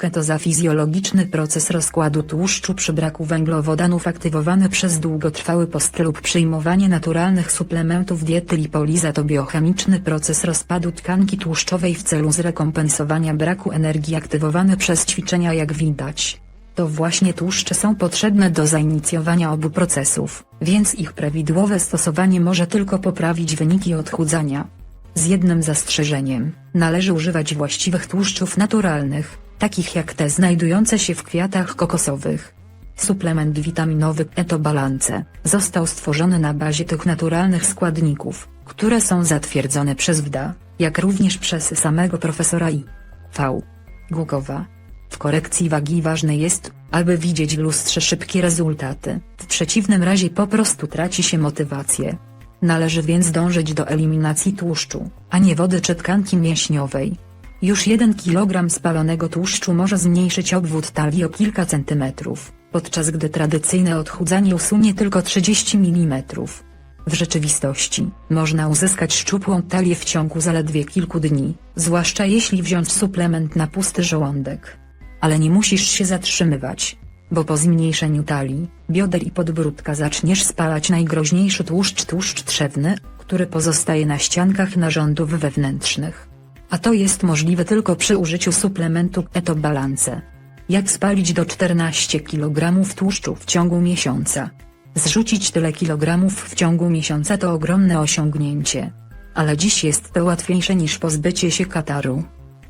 Ketoza fizjologiczny proces rozkładu tłuszczu przy braku węglowodanów aktywowany przez długotrwały post lub przyjmowanie naturalnych suplementów diety lipoliza to biochemiczny proces rozpadu tkanki tłuszczowej w celu zrekompensowania braku energii aktywowany przez ćwiczenia jak widać. To właśnie tłuszcze są potrzebne do zainicjowania obu procesów, więc ich prawidłowe stosowanie może tylko poprawić wyniki odchudzania. Z jednym zastrzeżeniem, należy używać właściwych tłuszczów naturalnych, takich jak te znajdujące się w kwiatach kokosowych. Suplement witaminowy Etobalance został stworzony na bazie tych naturalnych składników, które są zatwierdzone przez WDA, jak również przez samego profesora I. V. Głukowa. W korekcji wagi ważne jest, aby widzieć w lustrze szybkie rezultaty, w przeciwnym razie po prostu traci się motywację. Należy więc dążyć do eliminacji tłuszczu, a nie wody czy tkanki mięśniowej. Już 1 kg spalonego tłuszczu może zmniejszyć obwód talii o kilka centymetrów, podczas gdy tradycyjne odchudzanie usunie tylko 30 mm. W rzeczywistości, można uzyskać szczupłą talię w ciągu zaledwie kilku dni, zwłaszcza jeśli wziąć suplement na pusty żołądek. Ale nie musisz się zatrzymywać, bo po zmniejszeniu talii, bioder i podbródka zaczniesz spalać najgroźniejszy tłuszcz tłuszcz trzewny, który pozostaje na ściankach narządów wewnętrznych. A to jest możliwe tylko przy użyciu suplementu Etobalance. Jak spalić do 14 kg tłuszczu w ciągu miesiąca? Zrzucić tyle kilogramów w ciągu miesiąca to ogromne osiągnięcie. Ale dziś jest to łatwiejsze niż pozbycie się kataru.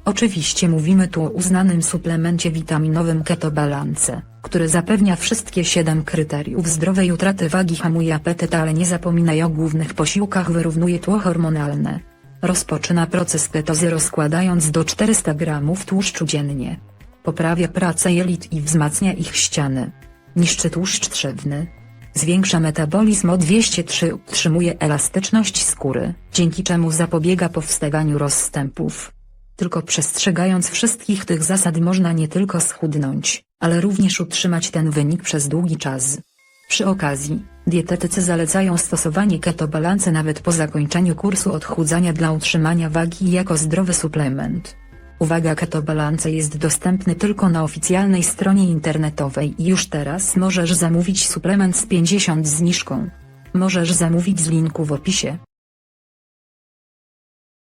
Oczywiście mówimy tu o uznanym suplemencie witaminowym Ketobalance, który zapewnia wszystkie 7 kryteriów zdrowej utraty wagi hamuje apetyt ale nie zapominaj o głównych posiłkach wyrównuje tło hormonalne. Rozpoczyna proces ketozy rozkładając do 400 gramów tłuszczu dziennie. Poprawia pracę jelit i wzmacnia ich ściany. Niszczy tłuszcz trzewny. Zwiększa metabolizm o 203 utrzymuje elastyczność skóry, dzięki czemu zapobiega powstawaniu rozstępów. Tylko przestrzegając wszystkich tych zasad można nie tylko schudnąć, ale również utrzymać ten wynik przez długi czas. Przy okazji, dietetycy zalecają stosowanie ketobalance nawet po zakończeniu kursu odchudzania dla utrzymania wagi jako zdrowy suplement. Uwaga ketobalance jest dostępny tylko na oficjalnej stronie internetowej i już teraz możesz zamówić suplement z 50 zniżką. Możesz zamówić z linku w opisie.